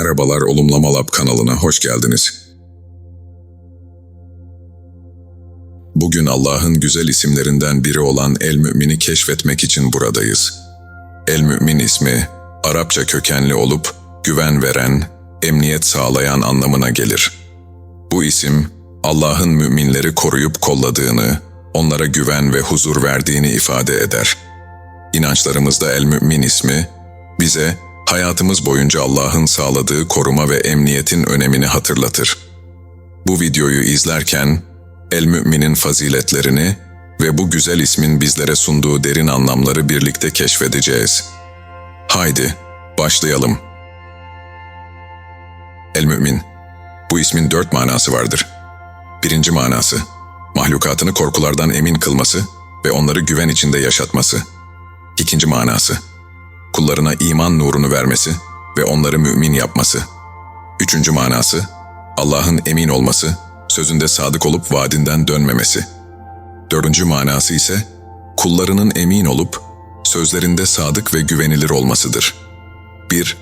Merhabalar Olumlama Lab kanalına hoş geldiniz. Bugün Allah'ın güzel isimlerinden biri olan El Mümin'i keşfetmek için buradayız. El Mümin ismi Arapça kökenli olup güven veren, emniyet sağlayan anlamına gelir. Bu isim Allah'ın müminleri koruyup kolladığını, onlara güven ve huzur verdiğini ifade eder. İnançlarımızda El Mümin ismi bize hayatımız boyunca Allah'ın sağladığı koruma ve emniyetin önemini hatırlatır. Bu videoyu izlerken El Mümin'in faziletlerini ve bu güzel ismin bizlere sunduğu derin anlamları birlikte keşfedeceğiz. Haydi başlayalım. El Mümin Bu ismin dört manası vardır. Birinci manası, mahlukatını korkulardan emin kılması ve onları güven içinde yaşatması. İkinci manası, kullarına iman nurunu vermesi ve onları mümin yapması. Üçüncü manası, Allah'ın emin olması, sözünde sadık olup vaadinden dönmemesi. Dördüncü manası ise, kullarının emin olup, sözlerinde sadık ve güvenilir olmasıdır. 1.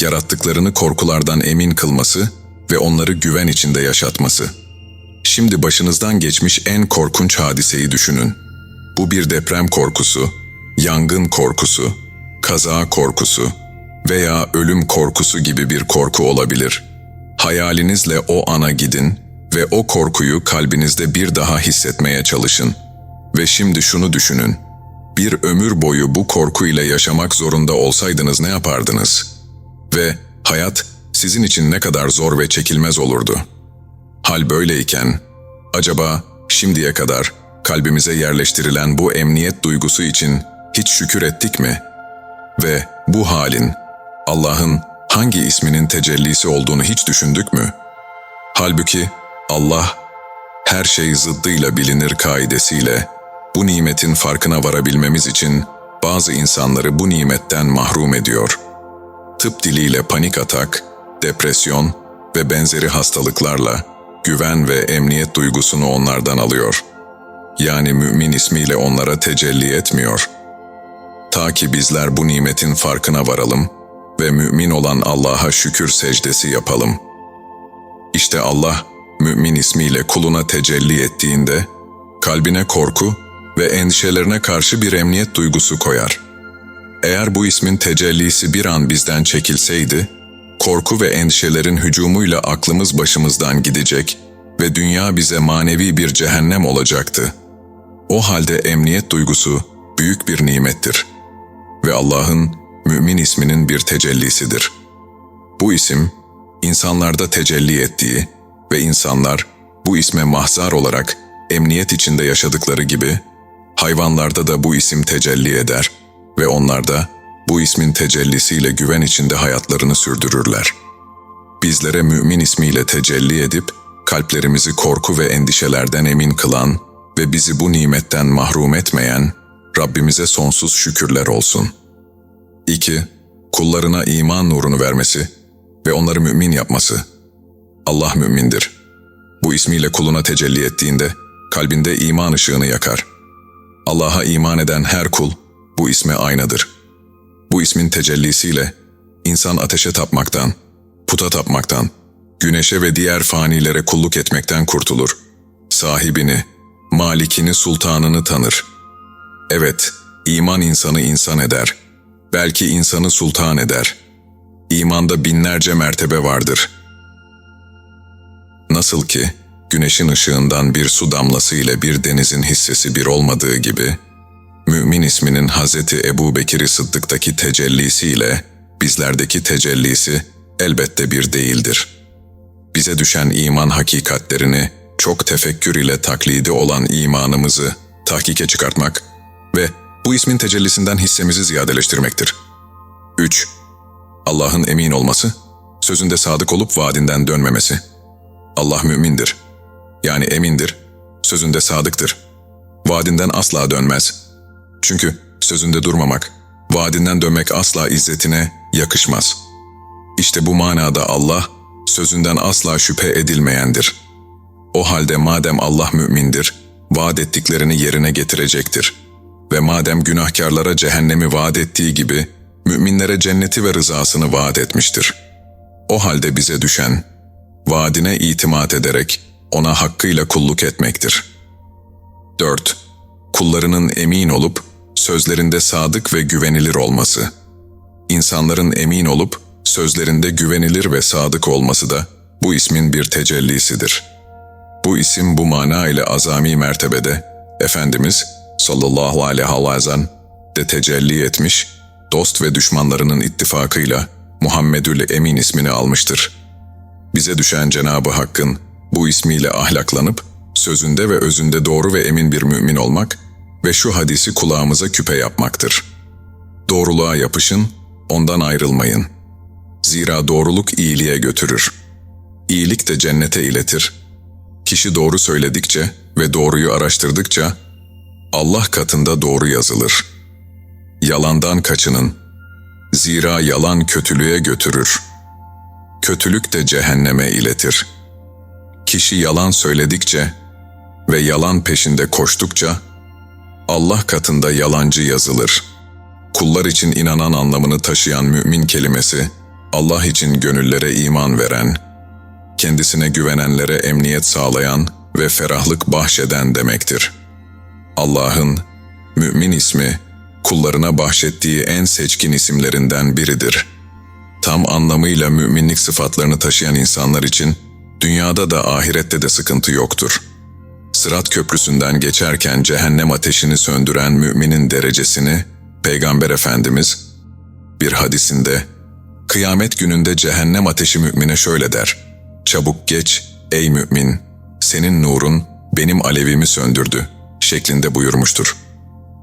Yarattıklarını korkulardan emin kılması ve onları güven içinde yaşatması. Şimdi başınızdan geçmiş en korkunç hadiseyi düşünün. Bu bir deprem korkusu, yangın korkusu, kaza korkusu veya ölüm korkusu gibi bir korku olabilir. Hayalinizle o ana gidin ve o korkuyu kalbinizde bir daha hissetmeye çalışın. Ve şimdi şunu düşünün. Bir ömür boyu bu korku ile yaşamak zorunda olsaydınız ne yapardınız? Ve hayat sizin için ne kadar zor ve çekilmez olurdu. Hal böyleyken, acaba şimdiye kadar kalbimize yerleştirilen bu emniyet duygusu için hiç şükür ettik mi?'' Ve bu halin Allah'ın hangi isminin tecellisi olduğunu hiç düşündük mü? Halbuki Allah her şey zıddıyla bilinir kaidesiyle bu nimetin farkına varabilmemiz için bazı insanları bu nimetten mahrum ediyor. Tıp diliyle panik atak, depresyon ve benzeri hastalıklarla güven ve emniyet duygusunu onlardan alıyor. Yani mümin ismiyle onlara tecelli etmiyor.'' Ta ki bizler bu nimetin farkına varalım ve mümin olan Allah'a şükür secdesi yapalım. İşte Allah, mümin ismiyle kuluna tecelli ettiğinde, kalbine korku ve endişelerine karşı bir emniyet duygusu koyar. Eğer bu ismin tecellisi bir an bizden çekilseydi, korku ve endişelerin hücumuyla aklımız başımızdan gidecek ve dünya bize manevi bir cehennem olacaktı. O halde emniyet duygusu büyük bir nimettir.'' Ve Allah'ın mümin isminin bir tecellisidir. Bu isim, insanlarda tecelli ettiği ve insanlar bu isme mahzar olarak emniyet içinde yaşadıkları gibi, hayvanlarda da bu isim tecelli eder ve onlar da bu ismin tecellisiyle güven içinde hayatlarını sürdürürler. Bizlere mümin ismiyle tecelli edip, kalplerimizi korku ve endişelerden emin kılan ve bizi bu nimetten mahrum etmeyen Rabbimize sonsuz şükürler olsun. 2. Kullarına iman nurunu vermesi ve onları mümin yapması. Allah mümindir. Bu ismiyle kuluna tecelli ettiğinde kalbinde iman ışığını yakar. Allah'a iman eden her kul bu isme aynadır. Bu ismin tecellisiyle insan ateşe tapmaktan, puta tapmaktan, güneşe ve diğer fanilere kulluk etmekten kurtulur. Sahibini, malikini, sultanını tanır.'' Evet, iman insanı insan eder. Belki insanı sultan eder. İmanda binlerce mertebe vardır. Nasıl ki güneşin ışığından bir su damlası ile bir denizin hissesi bir olmadığı gibi, mümin isminin Hazreti Ebu Bekir Sıddık'taki tecellisiyle bizlerdeki tecellisi elbette bir değildir. Bize düşen iman hakikatlerini çok tefekkür ile taklidi olan imanımızı tahkike çıkartmak ve bu ismin tecellisinden hissemizi ziyadeleştirmektir. 3. Allah'ın emin olması, sözünde sadık olup vaadinden dönmemesi. Allah mümindir. Yani emindir, sözünde sadıktır. Vaadinden asla dönmez. Çünkü sözünde durmamak, vaadinden dönmek asla izzetine yakışmaz. İşte bu manada Allah, sözünden asla şüphe edilmeyendir. O halde madem Allah mümindir, vaat ettiklerini yerine getirecektir.'' Ve madem günahkarlara cehennemi vaat ettiği gibi, müminlere cenneti ve rızasını vaat etmiştir. O halde bize düşen, vaadine itimat ederek ona hakkıyla kulluk etmektir. 4. Kullarının emin olup, sözlerinde sadık ve güvenilir olması. İnsanların emin olup, sözlerinde güvenilir ve sadık olması da bu ismin bir tecellisidir. Bu isim bu mana ile azami mertebede Efendimiz sallallahu aleyhi ve sellem de tecelli etmiş, dost ve düşmanlarının ittifakıyla Muhammedül Emin ismini almıştır. Bize düşen Cenabı Hakk'ın bu ismiyle ahlaklanıp, sözünde ve özünde doğru ve emin bir mümin olmak ve şu hadisi kulağımıza küpe yapmaktır. Doğruluğa yapışın, ondan ayrılmayın. Zira doğruluk iyiliğe götürür. İyilik de cennete iletir. Kişi doğru söyledikçe ve doğruyu araştırdıkça Allah katında doğru yazılır. Yalandan kaçının. Zira yalan kötülüğe götürür. Kötülük de cehenneme iletir. Kişi yalan söyledikçe ve yalan peşinde koştukça Allah katında yalancı yazılır. Kullar için inanan anlamını taşıyan mümin kelimesi, Allah için gönüllere iman veren, kendisine güvenenlere emniyet sağlayan ve ferahlık bahşeden demektir. Allah'ın mümin ismi, kullarına bahşettiği en seçkin isimlerinden biridir. Tam anlamıyla müminlik sıfatlarını taşıyan insanlar için dünyada da ahirette de sıkıntı yoktur. Sırat köprüsünden geçerken cehennem ateşini söndüren müminin derecesini Peygamber Efendimiz bir hadisinde kıyamet gününde cehennem ateşi mümine şöyle der: Çabuk geç ey mümin, senin nurun benim alevimi söndürdü şeklinde buyurmuştur.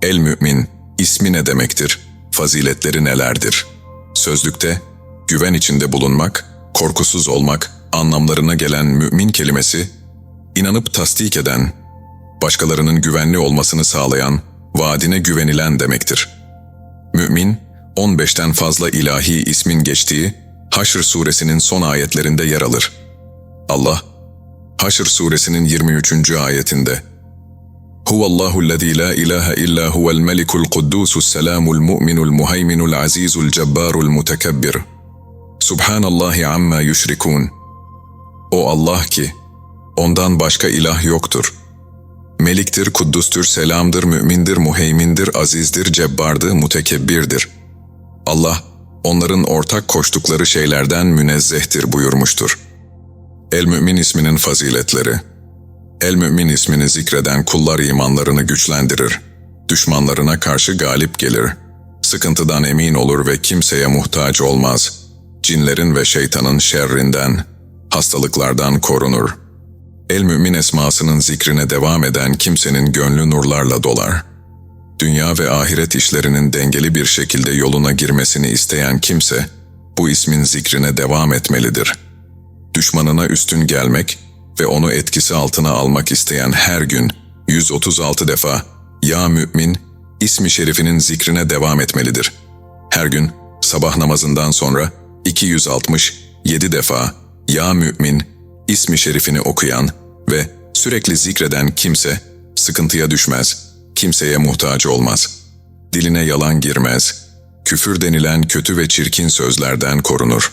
El mümin ismi ne demektir? Faziletleri nelerdir? Sözlükte güven içinde bulunmak, korkusuz olmak anlamlarına gelen mümin kelimesi, inanıp tasdik eden, başkalarının güvenli olmasını sağlayan, vaadine güvenilen demektir. Mümin, 15'ten fazla ilahi ismin geçtiği Haşr suresinin son ayetlerinde yer alır. Allah, Haşr suresinin 23. ayetinde, Huvallahu lezî la ilahe illa huvel melikul kuddusus selamul mu'minul muhayminul azizul cebbarul mutekebbir. Subhanallahi amma yüşrikûn. O Allah ki, ondan başka ilah yoktur. Meliktir, kuddustür, selamdır, mümindir, muheymindir, azizdir, cebbardır, mutekebbirdir. Allah, onların ortak koştukları şeylerden münezzehtir buyurmuştur. El-Mümin isminin faziletleri El-Mümin ismini zikreden kullar imanlarını güçlendirir. Düşmanlarına karşı galip gelir. Sıkıntıdan emin olur ve kimseye muhtaç olmaz. Cinlerin ve şeytanın şerrinden, hastalıklardan korunur. El-Mümin esmasının zikrine devam eden kimsenin gönlü nurlarla dolar. Dünya ve ahiret işlerinin dengeli bir şekilde yoluna girmesini isteyen kimse, bu ismin zikrine devam etmelidir. Düşmanına üstün gelmek, ve onu etkisi altına almak isteyen her gün 136 defa Ya Mümin ismi şerifinin zikrine devam etmelidir. Her gün sabah namazından sonra 267 defa Ya Mümin ismi şerifini okuyan ve sürekli zikreden kimse sıkıntıya düşmez, kimseye muhtaç olmaz. Diline yalan girmez, küfür denilen kötü ve çirkin sözlerden korunur.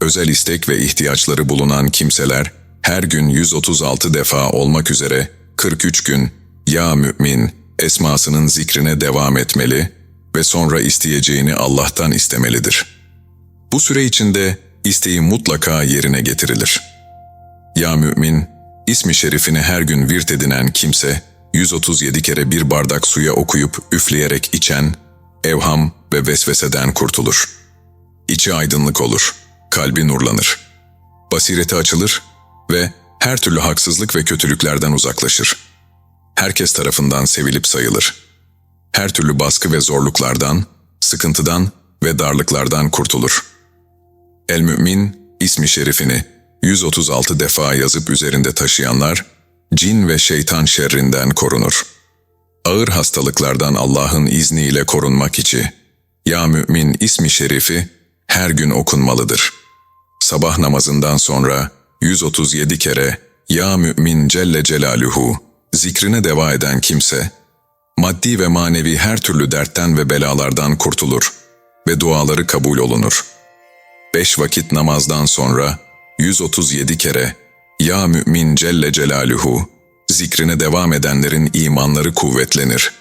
Özel istek ve ihtiyaçları bulunan kimseler her gün 136 defa olmak üzere 43 gün ya mümin esmasının zikrine devam etmeli ve sonra isteyeceğini Allah'tan istemelidir. Bu süre içinde isteği mutlaka yerine getirilir. Ya mümin, ismi şerifini her gün virt edinen kimse, 137 kere bir bardak suya okuyup üfleyerek içen, evham ve vesveseden kurtulur. İçi aydınlık olur, kalbi nurlanır. Basireti açılır ve her türlü haksızlık ve kötülüklerden uzaklaşır. Herkes tarafından sevilip sayılır. Her türlü baskı ve zorluklardan, sıkıntıdan ve darlıklardan kurtulur. El-Mü'min ismi şerifini 136 defa yazıp üzerinde taşıyanlar, cin ve şeytan şerrinden korunur. Ağır hastalıklardan Allah'ın izniyle korunmak için, Ya Mü'min ismi şerifi her gün okunmalıdır. Sabah namazından sonra, 137 kere Ya Mümin Celle Celaluhu zikrine deva eden kimse, maddi ve manevi her türlü dertten ve belalardan kurtulur ve duaları kabul olunur. beş vakit namazdan sonra 137 kere Ya mümin Celle Celaluhu zikrine devam edenlerin imanları kuvvetlenir.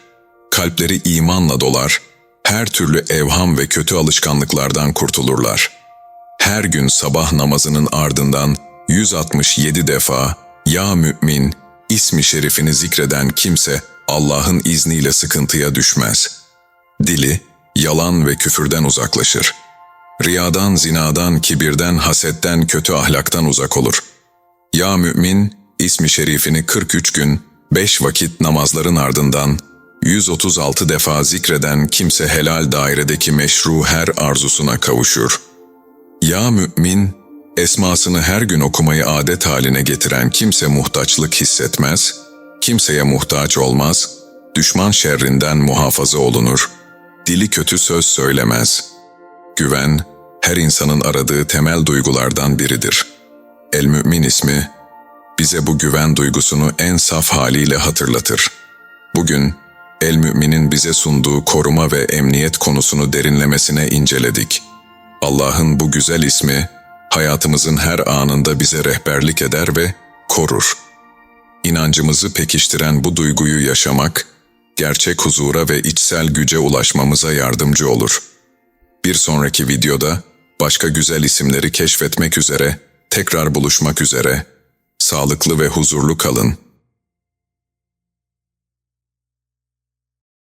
Kalpleri imanla dolar, her türlü evham ve kötü alışkanlıklardan kurtulurlar. Her gün sabah namazının ardından 167 defa Ya mümin ismi şerifini zikreden kimse Allah'ın izniyle sıkıntıya düşmez. Dili yalan ve küfürden uzaklaşır. Riyadan, zinadan, kibirden, hasetten, kötü ahlaktan uzak olur. Ya mümin, ismi şerifini 43 gün, 5 vakit namazların ardından 136 defa zikreden kimse helal dairedeki meşru her arzusuna kavuşur. Ya mümin, esmasını her gün okumayı adet haline getiren kimse muhtaçlık hissetmez, kimseye muhtaç olmaz, düşman şerrinden muhafaza olunur, dili kötü söz söylemez. Güven, her insanın aradığı temel duygulardan biridir. El-Mü'min ismi, bize bu güven duygusunu en saf haliyle hatırlatır. Bugün, El-Mü'minin bize sunduğu koruma ve emniyet konusunu derinlemesine inceledik. Allah'ın bu güzel ismi, hayatımızın her anında bize rehberlik eder ve korur. İnancımızı pekiştiren bu duyguyu yaşamak, gerçek huzura ve içsel güce ulaşmamıza yardımcı olur. Bir sonraki videoda başka güzel isimleri keşfetmek üzere, tekrar buluşmak üzere, sağlıklı ve huzurlu kalın.